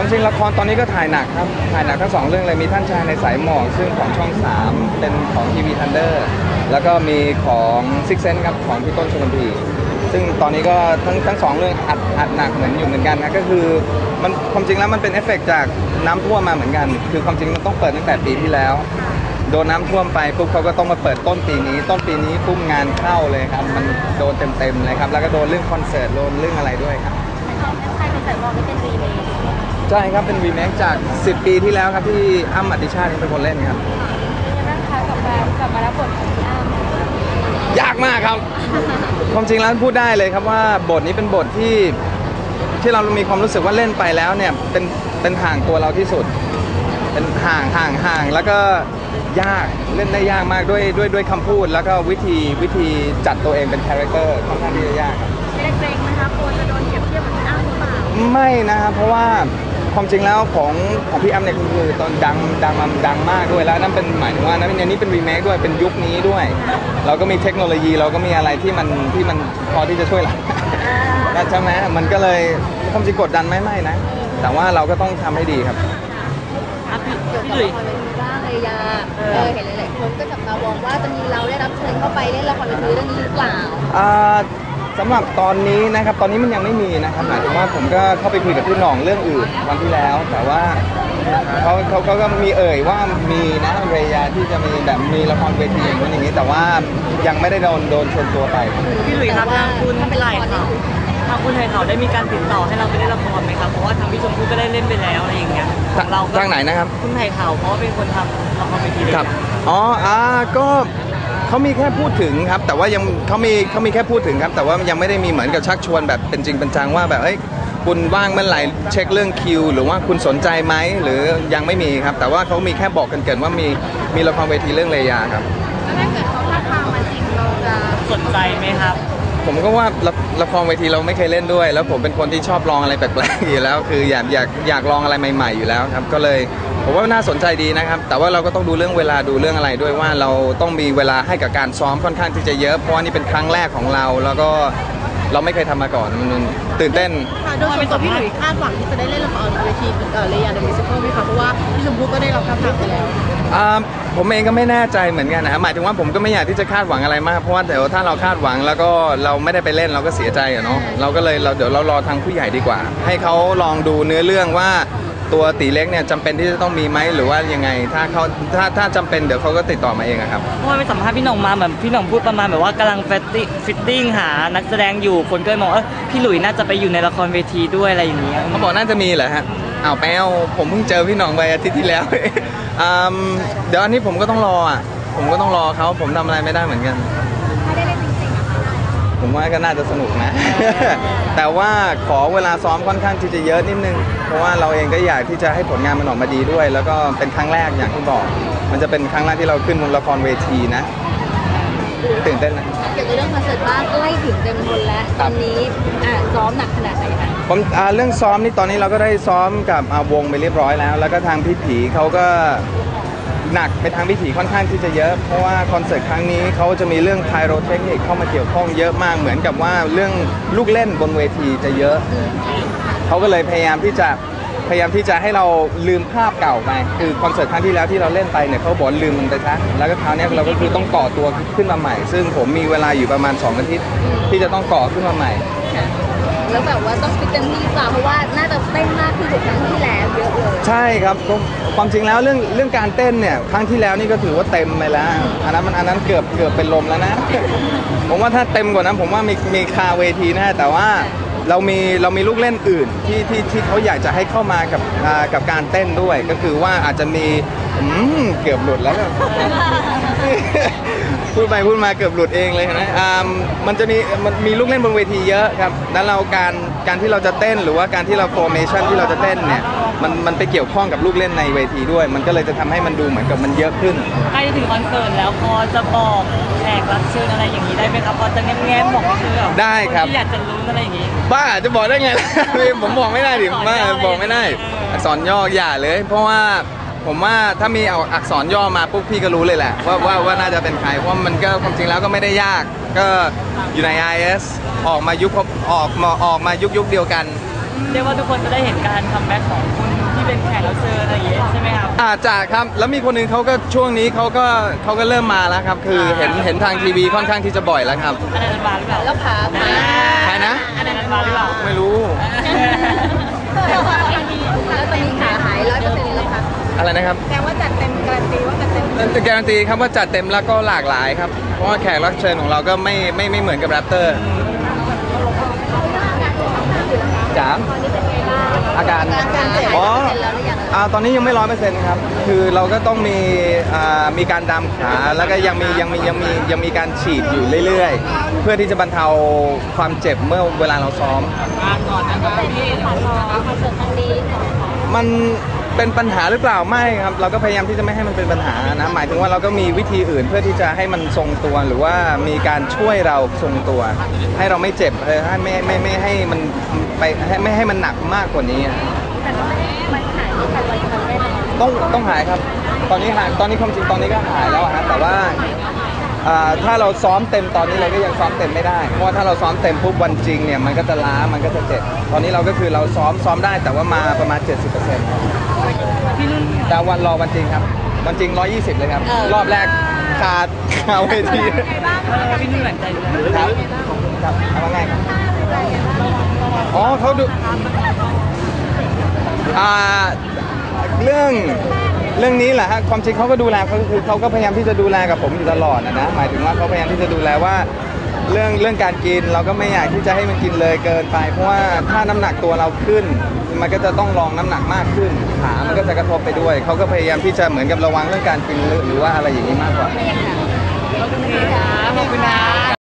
ความจริงละครตอนนี้ก็ถ่ายหนักครับ ถ่ายหนักทั้งสองเรื่องเลย มีท่านชายในสายหมอกซึ่งของช่อง 3 เป็นของทีวีทันเดอร์แล้วก็มีของซิกเซนครับของพี่ต้นชลพีซึ่งตอนนี้ก็ทั้งทั้งสองเรื่องอัดอัดหนักเหมือนอยู่เหมือนกันนะก็คือมันความจริงแล้วมันเป็นเอฟเฟกต์จากน้ำท่วมมาเหมือนกัน คือความจริงมันต้องเปิดตั้งแต่ปีที่แล้ว โดนน้ำท่วมไปปุ๊บเขาก็ต้องมาเปิดต้นปีนี้ ต้นปีนี้ปุ๊บงานเข้าเลยครับ มันโดนเต็มๆเลยครับแล้วก็โดนเรื่องคอนเสิร์ตโดนเรื่องอะไรด้วยครับใครเป็นสายมองนี่เป็นรีเมค ใช่ครับเป็นรีเมคจาก 10 ปีที่แล้วครับที่อ้ำอธิชาติเป็นคนเล่นครับเป็นยังไงบ้างคะกับการกลับมารับบทของพี่อ้ำยากมากครับ ความจริงแล้วพูดได้เลยครับว่าบทนี้เป็นบทที่ที่เรามีความรู้สึกว่าเล่นไปแล้วเนี่ยเป็นเป็นห่างตัวเราที่สุด เป็นห่างห่างห่างแล้วก็ยากเล่นได้ยากมากด้วยด้วยด้วยคำพูด แล้วก็วิธีวิธีจัดตัวเองเป็นคาแรคเตอร์ค่อนข้างที่จะยากครับไม่ได้เกรงนะคะกลัวจะโดนเปรียบเทียบกับพี่อ้ำหรือเปล่า ไม่นะครับเพราะว่า ความจริงแล้วของของพี่แอมเนี่ยคือตอนดังดังมาดังมากด้วยแล้วนั่นเป็นหมายถึงว่านั่นอันนี้เป็นรีเมคด้วยเป็นยุคนี้ด้วย เราก็มีเทคโนโลยีเราก็มีอะไรที่มันที่มันพอที่จะช่วยเราก็ใช่ไหมมันก็เลยความจริงกดดันไหม่ไม่นะ แต่ว่าเราก็ต้องทำให้ดีครับเกี่ยวกับละครเวทีบ้างเลยยาเออเห็นหลายๆคนก็จับตามองว่าจะมีเราได้รับเชิญเข้าไปเล่นละครเวทีเรื่องนี้หรือเปล่าอ่า สำหรับตอนนี้นะครับตอนนี้มันยังไม่มีนะครับหมายถึงว่าผมก็เข้าไปคุยกับพี่หน่องเรื่องอื่นวันที่แล้ว แต่ว่าเขาเขาเขาก็มีเอ่ยว่ามีนะเรยาที่จะมีแบบมีละครเวทีอย่างนู้นอย่างนี้ แต่ว่ายังไม่ได้โดนโดนเชิญตัวไป พี่หลุยส์ครับทางคุณถ้าเป็นไหละล่ครเขานี่ทางคุณไหล่เขาได้มีการติดต่อให้เราไปเล่นละครไหมครับเพราะว่าทางพี่ชมพู่ก็ได้เล่นไปแล้วอะไรอย่างเงี้ยของเราก็ทางไหนนะครับ คุณไหล่เขาเพราะว่าเป็นคนทำละครเวทีเลยครับ อ๋อ อ่า ก็ เขามีแค่พูดถึงครับ แต่ว่ายังเขามีเขามีแค่พูดถึงครับ แต่ว่ายังไม่ได้มีเหมือนกับชักชวนแบบเป็นจริงเป็นจังว่าแบบเอ้ยคุณว่างเมื่อไหร่เช็คเรื่องคิว หรือว่าคุณสนใจไหมหรือยังไม่มีครับ แต่ว่าเขามีแค่บอกกันเกินว่ามีมีละครเวทีเรื่องเลยาครับ แล้วถ้าเกิดเขาท้าทางมาจริงเราจะสนใจไหมครับ ผมก็ว่าละละครเวทีเราไม่เคยเล่นด้วย แล้วผมเป็นคนที่ชอบลองอะไรแปลกๆอยู่แล้ว คืออยากอยากอยากลองอะไรใหม่ ๆ อยู่แล้วครับ ก็เลย ผมว่าน่าสนใจดีนะครับ แต่ว่าเราก็ต้องดูเรื่องเวลาดูเรื่องอะไรด้วยว่าเราต้องมีเวลาให้กับการซ้อมค่อนข้างที่จะเยอะ เพราะว่านี่เป็นครั้งแรกของเรา แล้วก็เราไม่เคยทำมาก่อนมันตื่นเต้นค่ะโดยส่วนตัวพี่หลุยส์คาดหวังที่จะได้เล่นละครเวทีเอ่อเลยาเดอะมิวสิคลไหมคะเพราะว่าพี่ชมพู่ก็ได้รับคำถามไปแล้วอ่าผมเองก็ไม่แน่ใจเหมือนกันนะหมายถึงว่าผมก็ไม่อยากที่จะคาดหวังอะไรมากเพราะว่าเดี๋ยวถ้าเราคาดหวังแล้วก็เราไม่ได้ไปเล่นเราก็เสียใจอะเนาะเราก็เลยเราเดี๋ยวเรารอทางผู้ใหญ่ดีกว่า ให้เขาลองดูเนื้อเรื่องว่า ตัวตีเล็กเนี่ยจำเป็นที่จะต้องมีไหมหรือว่ายังไง ถ้าเขาถ้าถ้าจำเป็นเดี๋ยวเขาก็ติดต่อมาเองอะครับเพราะว่าไปสัมภาษณ์พี่หน่องมาแบบพี่หน่องพูดประมาณแบบว่ากำลังฟิตติ้งฟิตติ้งหานักแสดงอยู่คนก็เลยมองว่าเออพี่หลุยส์น่าจะไปอยู่ในละครเวทีด้วยอะไรอย่างเงี้ยเขาบอกน่าจะมีเหรอฮะอ้าวแป้วผมเพิ่งเจอพี่หน่องไปอาทิตย์ที่แล้ว อืมเดี๋ยวอันนี้ผมก็ต้องรออะผมก็ต้องรอเขาผมทำอะไรไม่ได้เหมือนกันถ้าได้เล่นจริงๆอะค่ะ ผมว่าก็น่าจะสนุกนะ แต่ว่าขอเวลาซ้อมค่อนข้างที่จะเยอะนิดนึง เพราะว่าเราเองก็อยากที่จะให้ผลงานมันออกมาดีด้วย แล้วก็เป็นครั้งแรกอย่างที่บอก มันจะเป็นครั้งแรกที่เราขึ้นบนละครเวทีนะ ตื่นเต้นนะเกี่ยวกับเรื่องคอนเสิร์ตบ้างใกล้ถึงเต็มทนแล้วคตรัอบนนี้อะซ้อมหนักขนาดไหนคะผมอ่าเรื่องซ้อมนี่ตอนนี้เราก็ได้ซ้อมกับอ่าวงไปเรียบร้อยแล้ว แล้วก็ทางพี่ผีเขาก็ หนักไปทางพี่ผีค่อนข้างที่จะเยอะ เพราะว่าคอนเสิร์ตครั้งนี้เขาจะมีเรื่องไพโรเทคนิคเข้ามาเกี่ยวข้องเยอะมากเหมือนกับว่าเรื่องลูกเล่นบนเวทีจะเยอะเขาก็เลยพยายามที่จะพยายามที่จะให้เราลืมภาพเก่าไปคือคอนเสิร์ตครั้งที่แล้วที่เราเล่นไปเนี่ยเขาบอกลืมมันไปซะแล้วก็คราวนี้เราก็คือต้องก่อตัวขึ้นมาใหม่ ซึ่งผมมีเวลาอยู่ประมาณ2อาทิตย์ที่จะต้องก่อขึ้นมาใหม่ แล้วแบบว่าต้องฟิตเต็มที่หรือเปล่าเพราะว่าน่าจะเต้นมากขึ้นกว่าครั้งที่แล้วเยอะเลยใช่ครับก็ความจริงแล้วเรื่องเรื่องการเต้นเนี่ยครั้งที่แล้วนี่ก็ถือว่าเต็มไปแล้ว อันนั้นมันอันนั้นเกือบเกือบเป็นลมแล้วนะ ผมว่าถ้าเต็มกว่านั้นผมว่ามีมีคาเวทีแน่แต่ว่าเรามีเรามีลูกเล่นอื่นที่ที่ที่เขาอยากจะให้เข้ามากับอ่ากับการเต้นด้วย ก็คือว่าอาจจะมีอืมเกือบหลุดแล้วพูดไปพูดมาเกือบหลุดเองเลยนะอ่ามันจะมีมันมีลูกเล่นบนเวทีเยอะครับ แล้วเราการการที่เราจะเต้นหรือว่าการที่เรา formation ที่เราจะเต้นเนี่ย มันมันไปเกี่ยวข้องกับลูกเล่นในเวทีด้วย มันก็เลยจะทำให้มันดูเหมือนกับมันเยอะขึ้น ใกล้จะถึงคอนเสิร์ตแล้วพอจะบอกแขกรับเชิญอะไรอย่างนี้ได้ไหมครับพอจะแง้มๆบอกเชื่อได้ครับที่อยากจะลุ้นอะไรอย่างนี้ บ้าจะบอกได้ไงผมบอกไม่ได้ดิอักษรบ้าย่อบอกไม่ได้เอออัอักษรย่ออย่าเลย เพราะว่า ผมว่าถ้ามีเอาอักษรย่อมาปุ๊บพี่ก็รู้เลยแหละว่าว่าว่าน่าจะเป็นใครเพราะมันก็ความจริงแล้วก็ไม่ได้ยาก ก็อยู่ใน IS ออกมายุคออกมาออกมายุคยุคเดียวกัน เรียกว่าทุกคนจะได้เห็นการคัมแบ็กของคุณที่เป็นแขกรับเชิญอะไรอย่างเงี้ยใช่ไหมครับอาจจะครับแล้วมีคนหนึ่งเขาก็ช่วงนี้เขาก็เขาก็เริ่มมาแล้วครับ คือเห็นเห็นทางทีวีค่อนข้างที่จะบ่อยแล้วครับอันนั้นบาร์หรือเปล่าแล้วขาขาใครนะอันนั้นบาร์หรือเปล่าไม่รู้แอะไรนะครับแสดงว่าจัดเต็มการันตีว่าจัดเต็มการันตีครับว่าจัดเต็มแล้วก็หลากหลายครับ เพราะว่าแขกรับเชิญของเราก็ไม่ไม่ไม่เหมือนกับแรปเตอร์จ๋าอาการการการเจ็บอ๋อเสร็จแล้วหรือยังอ่าตอนนี้ยังไม่ร้อยเปอร์เซ็นต์ครับ คือเราก็ต้องมีอ่ามีการดามขาแล้วก็ยังมียังมียังมียังมีการฉีดอยู่เรื่อยๆ เพื่อที่จะบรรเทาความเจ็บเมื่อเวลาเราซ้อมมัน เป็นปัญหาหรือเปล่าไม่ครับ เราก็พยายามที่จะไม่ให้มันเป็นปัญหานะหมายถึงว่าเราก็มีวิธีอื่นเพื่อที่จะให้มันทรงตัวหรือว่ามีการช่วยเราทรงตัว ให้เราไม่เจ็บเออให้ไม่ไม่ไม่ให้มันไปให้ไม่ให้มันหนักมากกว่านี้อะแต่ก็ไม่ได้มันหายที่แต่วันทำได้แล้วต้องต้องหายครับ ตอนนี้หายตอนนี้ความจริงตอนนี้ก็หายแล้วอะฮะแต่ว่าอ่า ถ้าเราซ้อมเต็มตอนนี้เราก็ยังซ้อมเต็มไม่ได้ เพราะว่าถ้าเราซ้อมเต็มปุ๊บวันจริงเนี่ยมันก็จะล้า มันก็จะเจ็บ ตอนนี้เราก็คือเราซ้อมซ้อมได้แต่ว่ามาประมาณ 70%พี่นุ่นแต่วันรอวันจริงครับ วันจริง 120 เลยครับ รอบแรกขาดคาเวทีออพี่นุ่นหลังใจอยู่นะครับครับเอาว่าไงครับ อ๋อเขาดู อ่า เรื่อง เรื่องนี้แหละฮะความจริงเขาก็ดูแลเขาคือเขาก็พยายามที่จะดูแลกับผมอยู่ตลอดนะนะหมายถึงว่าเขาพยายามที่จะดูแลว่า เรื่องเรื่องการกินเราก็ไม่อยากที่จะให้มันกินเลยเกินไป เพราะว่าถ้าน้ำหนักตัวเราขึ้น มันก็จะต้องรองน้ำหนักมากขึ้นขามันก็จะกระทบไปด้วยเขาก็พยายามที่จะเหมือนกับระวังเรื่องการกินหรือว่าอะไรอย่างนี้มากกว่า ขอบคุณนะ